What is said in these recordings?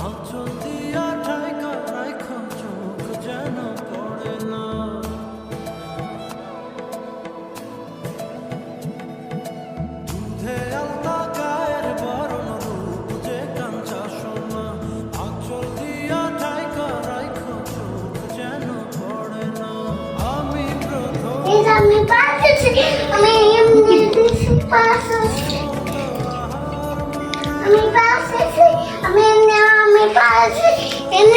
অচল দিয়া ঠাইকা রাখো চোখ যেন পড়ে না দুধে আলতা গায়ের বরণ রূপ যে কাঞ্চা সোনা অচল দিয়া ঠাইকা রাখো চোখ যেন পড়ে না আমি প্রথম আমি পাচ্ছি আমি আমি পাচ্ছি আমি என்ன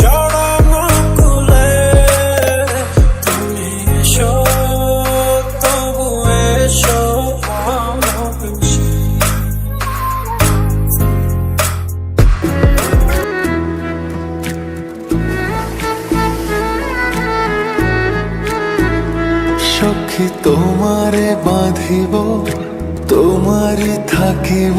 জড়ানো কুলে তুমি এসো তবু এসো সখী তোমারে বাঁধিব তোমারই থাকিব।